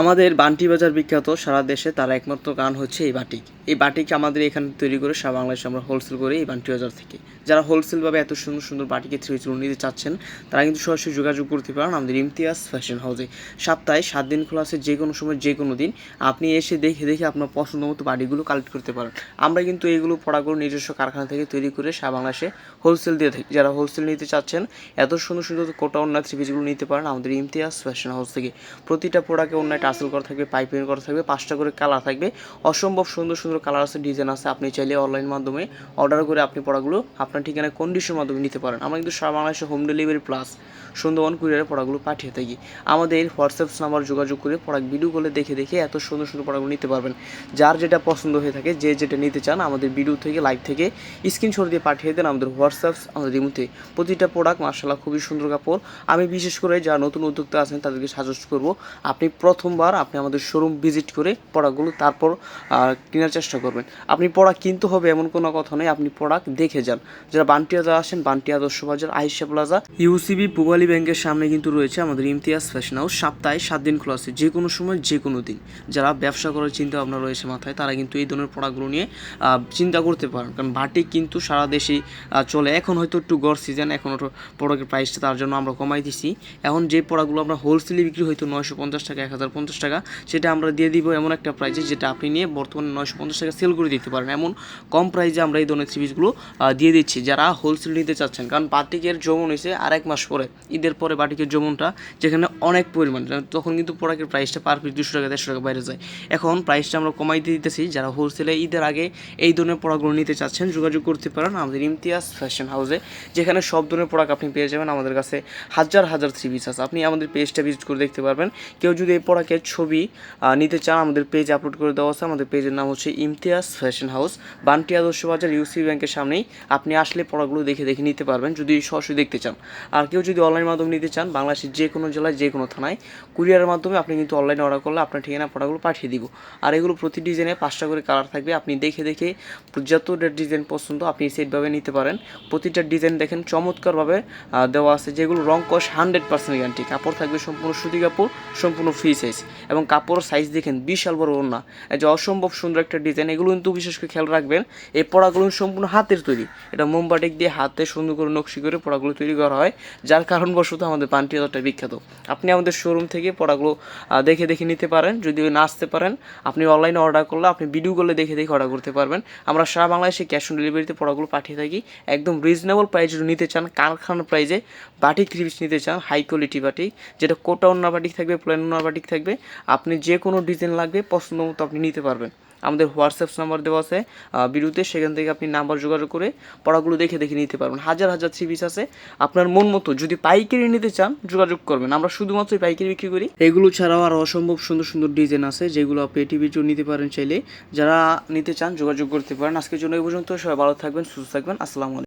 আমাদের বান্টি বাজার বিখ্যাত, সারা দেশে তার একমাত্র গান হচ্ছে এই বাটিক। এই বাটিক আমাদের এখানে তৈরি করে সারা বাংলাদেশে আমরা হোলসেল করি এই বান্টি বাজার থেকে। যারা হোলসেলভাবে এত সুন্দর সুন্দর বাটিকে থ্রি চুল নিতে চাচ্ছেন, তারা কিন্তু সরাসরি যোগাযোগ করতে পারেন আমাদের ইমতিয়াজ ফ্যাশন হাউসে সপ্তাহে সাত দিন খোলা আছে যে কোনো সময়, যে কোনো দিন। আপনি এসে দেখে দেখে আপনার পছন্দ মতো বাটিগুলো কালেক্ট করতে পারেন। আমরা কিন্তু এইগুলো পড়াগুলো নিজস্ব কারখানা থেকে তৈরি করে সারা বাংলাদেশে হোলসেল দিয়ে থাকি। যারা হোলসেল নিতে চাচ্ছেন, এত সুন্দর সুন্দর কোটা অন্য থ্রি পিসগুলো নিতে পারেন আমাদের ইমতিয়াজ ফ্যাশন হাউস থেকে। প্রতিটা প্রোডাক্টে অন্য টাসেল করা থাকবে, পাইপিং করা থাকবে, পাঁচটা করে কালার থাকবে। অসম্ভব সুন্দর সুন্দর কালার আছে, ডিজাইন আছে। আপনি চাইলে অনলাইন মাধ্যমে অর্ডার করে আপনি পড়াগুলো আপনার ঠিকানায় কন্ডিশনের মাধ্যমে নিতে পারেন। আমরা কিন্তু সারা বাংলাদেশে হোম ডেলিভারি প্লাস সুন্দরবন কুরিয়ারে পড়াগুলো পাঠিয়ে থাকি। আমাদের হোয়াটসঅ্যাপ নাম্বার যোগাযোগ করে প্রোডাক্ট ভিডিও করে দেখে দেখে এত সুন্দর সুন্দর প্রোডাক্টগুলো নিতে পারবেন। যার যেটা পছন্দ হয়ে থাকে, যে যেটা নিতে চান, আমাদের ভিডিও থেকে লাইভ থেকে স্ক্রিনশট দিয়ে পাঠিয়ে দেন আমাদের হোয়াটসঅ্যাপ আমাদের রিমুতে প্রতিটা প্রোডাক্ট মার্শাল্লাহ খুবই সুন্দর কাপড়। আমি বিশেষ করে যারা নতুন উদ্যোক্তা আছেন, তাদেরকে সাজেস্ট করব, আপনি প্রথমবার আপনি আমাদের শোরুম ভিজিট করে প্রোডাক্টগুলো তারপর কেনার চেষ্টা করবেন। আপনি পড়া কিনতে হবে এমন কোনো কথা নেই আপনি প্রোডাক্ট দেখে যান। যারা বান্টিয়াজা আসেন বান্টি আদর্শ বাজার আইসা প্লাজা ইউসিবি পুবালি ব্যাংকের সামনে কিন্তু রয়েছে আমাদের ইমতিয়াজ ফ্যাশন হাউস সপ্তাহে সাত দিন খোলা আছে, যে কোনো সময়, যে কোনো দিন। যারা ব্যবসা করার চিন্তা ভাবনা রয়েছে মাথায়, তারা কিন্তু এই ধরনের প্রোডাক্টগুলো নিয়ে চিন্তা করতে পারেন। কারণ বাটিক কিন্তু সারা দেশেই চলে। এখন হয়তো একটু গড় সিজন এখন প্রোডাক্টের প্রাইসটা তার জন্য আমরা কমাই দিছি। এখন যে প্রোডাক্টগুলো আমরা হোলসেলে বিক্রি হয়তো নয়শো পঞ্চাশ টাকা, এক হাজার পঞ্চাশ টাকা, সেটা আমরা দিয়ে দিব এমন একটা প্রাইসে যেটা আপনি নিয়ে বর্তমানে নয়শো পঞ্চাশ টাকা সেল করে দিতে পারেন। এমন কম প্রাইজে আমরা এই ধরনের সিরিজগুলো দিয়ে দিচ্ছি। যারা হোলসেল নিতে চাচ্ছেন, কারণ বাটিকের জমন হয়েছে আর এক মাস পরে, ঈদের পরে বাটিকের জমনটা যেখানে অনেক পরিমাণ তখন কিন্তু প্রোডাক্টের প্রাইসটা পার পিস দুশো টাকা, দেড়শো টাকা বাইরে যায়। এখন প্রাইসটা আমরা কমাই দিয়ে দিতেছি। যারা হোলসেলে ঈদের আগে এই ধরনের প্রোডাক্টগুলো নিতে চাচ্ছেন, যোগাযোগ করতে পারেন আমাদের ইমতিয়াজ ফ্যাশন হাউসে যেখানে সব ধরনের প্রোডাক্ট আপনি পেয়ে যাবেন আমাদের কাছে হাজার হাজার থ্রি পিস আছে আপনি আমাদের পেজটা ভিজিট করে দেখতে পারবেন। কেউ যদি এই প্রোডাক্টের ছবি নিতে চান, আমাদের পেজ আপলোড করে দেওয়া আছে। আমাদের পেজের নাম হচ্ছে ইমতিয়াজ ফ্যাশন হাউস বান্টি আদর্শ বাজার ইউসি ব্যাংকের সামনেই। আপনি আসলে প্রোডাক্টগুলো দেখে দেখে নিতে পারবেন, যদি সরাসরি দেখতে চান। আর কেউ যদি অনলাইন মাধ্যমে নিতে চান, বাংলাদেশের যে কোনো জেলায়, যে কোনো থানায় কুরিয়ারের মাধ্যমে আপনি কিন্তু অনলাইনে অর্ডার করলে আপনার ঠিকানা প্রোডাক্টগুলো পাঠিয়ে দিব। আর এগুলো প্রতি ডিজাইনে পাঁচটা করে কালার থাকবে। আপনি দেখে দেখে যত ডিজাইন পছন্দ, আপনি সেটভাবে নিতে পারেন। প্রতিটা ডিজাইন দেখেন, চমৎকারভাবে দেওয়া আছে, যেগুলো রং কষ হান্ড্রেড পার্সেন্ট গ্যারান্টি কাপড় থাকবে সম্পূর্ণ সুতি কাপড়, সম্পূর্ণ ফ্রি সাইজ এবং কাপড়ের সাইজ দেখেন বিশাল বড় ওড়না। যে অসম্ভব সুন্দর একটা ডিজাইন এগুলো কিন্তু বিশেষ করে খেয়াল রাখবেন, এই পড়াগুলো সম্পূর্ণ হাতের তৈরি। এটা মোমবাটিক দিয়ে হাতে সুন্দর করে নকশি করে পড়াগুলো তৈরি করা হয়, যার কারণবশত আমাদের পান্টি হাজারটা বিখ্যাত। আপনি আমাদের শোরুম থেকে পড়াগুলো দেখে দেখে নিতে পারেন, যদি না আসতে পারেন, আপনি অনলাইনে অর্ডার করলে আপনি ভিডিও করলে দেখে দেখে অর্ডার করতে পারবেন। আমরা সারা বাংলাদেশে ক্যাশ অন ডেলিভারিতে পড়াগুলো পাঠিয়ে থাকি, একদম রিজনেবল প্রাইস যদি নিতে চান, কারখানার প্রাইজে বাটিক থ্রি পিস নিতে চান হাই কোয়ালিটি বাটিক, যেটা কোটা অন্য বাটিক থাকবে প্লেন অন্য বাটিক থাকবে আপনি যে কোনো ডিজাইন লাগবে, পছন্দ মতো আপনি নিতে পারবেন। আমাদের হোয়াটসঅ্যাপ নাম্বার দেওয়া আছে ভিডিওতে সেখান থেকে আপনি নাম্বার যোগাযোগ করে পড়াগুলো দেখে দেখে নিতে পারবেন। হাজার হাজার পিস আছে। আপনার মন মতো যদি পাইকারি নিতে চান, যোগাযোগ করবেন। আমরা শুধুমাত্র পাইকারি বিক্রি করি। এগুলো ছাড়াও আর অসম্ভব সুন্দর সুন্দর ডিজাইন আছে, যেগুলো আপনি টিভির জন্য নিতে পারেন চাইলে। যারা নিতে চান, যোগাযোগ করতে পারেন। আজকের জন্য এই পর্যন্ত। সবাই ভালো থাকবেন, সুস্থ থাকবেন। আসসালামু আলাইকুম।